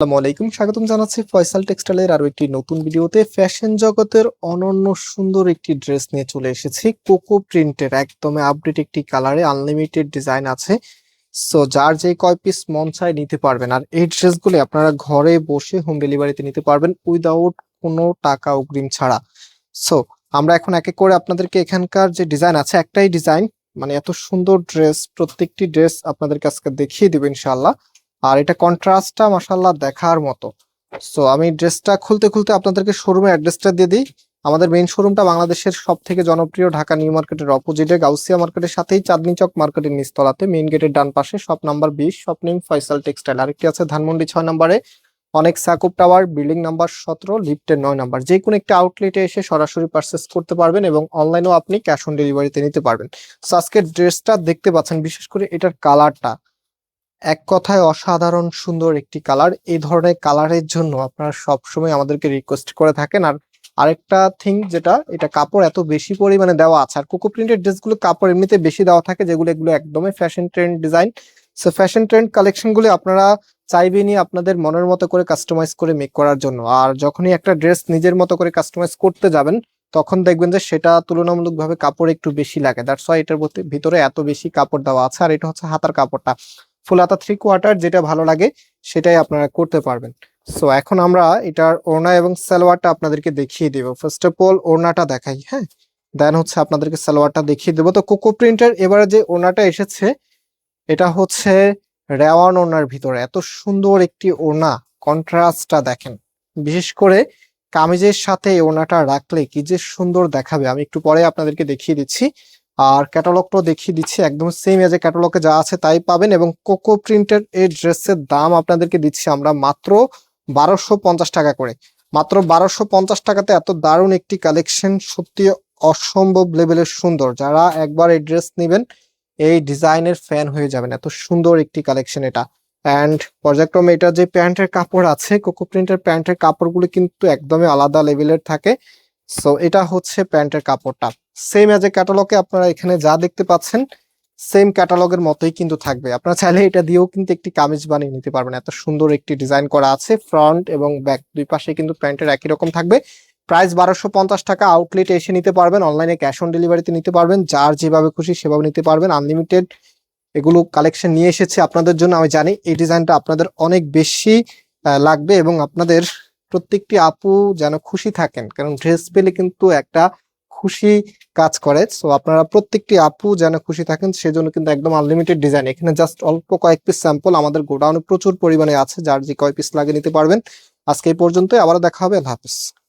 আসসালামু স্বাগতম জানাচ্ছি ফয়সাল টেক্সটাইলের আরও একটি নতুন ভিডিওতে। ফ্যাশন জগতের অনন্য সুন্দর একটি ড্রেস নিয়ে চলে এসেছি। কোকো প্রিন্টের একদমই আপডেট একটি কালারে আনলিমিটেড ডিজাইন আছে। সো যার যে কয় পিস মন চায় নিতে পারবেন। আর এই ড্রেসগুলি আপনারা ঘরে বসে হোম ডেলিভারিতে নিতে পারবেন উইদাউট কোনো টাকা অগ্রিম ছাড়া। সো আমরা এখন এক করে আপনাদেরকে এখানকার যে ডিজাইন আছে, একটাই ডিজাইন। মানে এত সুন্দর ড্রেস, প্রত্যেকটি ড্রেস আপনাদেরকে আজকে দেখিয়ে দিব ইনশাল্লাহ আর এটা কন্ট্রাস্টটা মাসাল্লাহ দেখার মতো। সো আমি ড্রেসটা খুলতে খুলতে আপনাদেরকে শোরুমের অ্যাড্রেসটা দিয়ে দিই। আমাদের মেইন শোরুমটা বাংলাদেশের সব থেকে জনপ্রিয় ঢাকা নিউ মার্কেটের অপোজিটে গাউসিয়া মার্কেটের সাথেই চাঁদনি চক মার্কেটের নিচতলাতে মেইন গেটের ডান পাশে শপ নাম্বার বিশ শপ নেম ফয়সাল টেক্সটাইল আরেকটি আছে ধানমন্ডি ছয় নম্বরে, অনেক সাকুব টাওয়ার বিল্ডিং নাম্বার সতেরো লিফটের নয় নাম্বার। যে কোনো একটা আউটলেটে এসে সরাসরি পারচেস করতে পারবেন এবং অনলাইনেও আপনি ক্যাশ অন ডেলিভারিতে নিতে পারবেন। সো আজকের ড্রেসটা দেখতে পাচ্ছেন, বিশেষ করে এটার কালারটা এক কথায় অসাধারণ সুন্দর একটি কালার এই ধরনের কালারের জন্য আপনারা সবসময় আমাদেরকে রিকোয়েস্ট করে থাকেন। আর আরেকটা থিং যেটা, এটা কাপড় এত বেশি পরিমাণে দেওয়া আছে। আর কোকো প্রিন্টের ড্রেসগুলো কাপড় এমনিতে বেশি দেওয়া থাকে, যেগুলো এগুলো একদমই fashion trend design so fashion trend কালেকশনগুলো আপনারা চাইবেনই আপনাদের মনের মতো করে কাস্টমাইজ করে মেক করার জন্য। আর যখনই একটা ড্রেস নিজের মতো করে কাস্টমাইজ করতে যাবেন, তখন দেখবেন যে সেটা তুলনামূলকভাবে কাপড় একটু বেশি লাগে। দ্যাটস ওয়াই এটার ভিতরে এত বেশি কাপড় দেওয়া আছে। আর এটা হচ্ছে হাতার কাপড়টা। ফুল হাতা থ্রি কোয়ার্টার যেটা ভালো লাগে, সেটাই আপনারা করতে পারবেন। সো এখন আমরা এটার ওড়না এবং সালোয়ারটা আপনাদেরকে দেখিয়ে দেবো। ফার্স্ট অফ অল ওড়নাটা দেখাই হ্যাঁ? দেন হচ্ছে আপনাদেরকে সালোয়ারটা দেখিয়ে দেবো। তো কোকো প্রিন্টের এবারে যে ওড়নাটা এসেছে, এটা হচ্ছে রেওয়ান ওড়নার ভিতরে। এত সুন্দর একটি ওড়না, কন্ট্রাস্টটা দেখেন। বিশেষ করে কামিজের সাথে ওড়নাটা রাখলে কি যে সুন্দর দেখাবে। আমি একটু পরে আপনাদেরকে দেখিয়ে দিচ্ছি। আর ক্যাটালগটাও দেখিয়ে দিচ্ছি, একদম সেম এজ এ ক্যাটালগে যা আছে তাই পাবেন এবং কোকো প্রিন্টের এই ড্রেসের দাম আপনাদেরকে দিচ্ছি আমরা মাত্র বারোশো পঞ্চাশ টাকা করে। মাত্র বারোশো পঞ্চাশ টাকাতে এত দারুণ একটি কালেকশন সত্যি অসম্ভব লেভেলের সুন্দর। যারা একবার এই ড্রেস নেবেন, এই ডিজাইনের ফ্যান হয়ে যাবেন। এত সুন্দর একটি কালেকশন এটা। অ্যান্ড পর্যায়ক্রমে এটা যে প্যান্টের কাপড় আছে কোকো প্রিন্টের প্যান্টের কাপড়গুলো কিন্তু একদমই আলাদা লেভেলের থাকে। সো এটা হচ্ছে প্যান্টের কাপড়টা। সেম এজ এ ক্যাটালগে আপনারা এখানে যা দেখতে পাচ্ছেন সেম ক্যাটালগের মতোই কিন্তু থাকবে। আপনারা চাইলে এটা দিয়েও কিন্তু একটি কামিজ বানিয়ে নিতে পারবেন। এত সুন্দর একটি ডিজাইন করা আছে ফ্রন্ট এবং ব্যাক দুই পাশে কিন্তু প্যান্টের একই রকম থাকবে। প্রাইস বারোশো পঞ্চাশ টাকা আউটলেটে এসে নিতে পারবেন অনলাইনে ক্যাশ অন ডেলিভারিতে নিতে পারবেন, যার যেভাবে খুশি সেভাবে নিতে পারবেন। আনলিমিটেড এগুলো কালেকশন নিয়ে এসেছি আপনাদের জন্য। আমি জানি এই ডিজাইনটা আপনাদের অনেক বেশি লাগবে এবং আপনাদের প্রত্যেকটি আপু যেন খুশি থাকেন, কারণ ড্রেস পেলে কিন্তু একটা খুশি কাজ করে। সো আপনারা প্রত্যেকটি আপু যেন খুশি থাকেন, সেজন্য কিন্তু একদম আনলিমিটেড ডিজাইন এখানে জাস্ট অল্প কয়েক পিস স্যাম্পল আমাদের গোডাউনে প্রচুর পরিমাণে আছে, যার যে কয় পিস লাগে নিতে পারবেন। আজকে এই পর্যন্তই আবার দেখা হবে, আল্লাহ হাফিজ।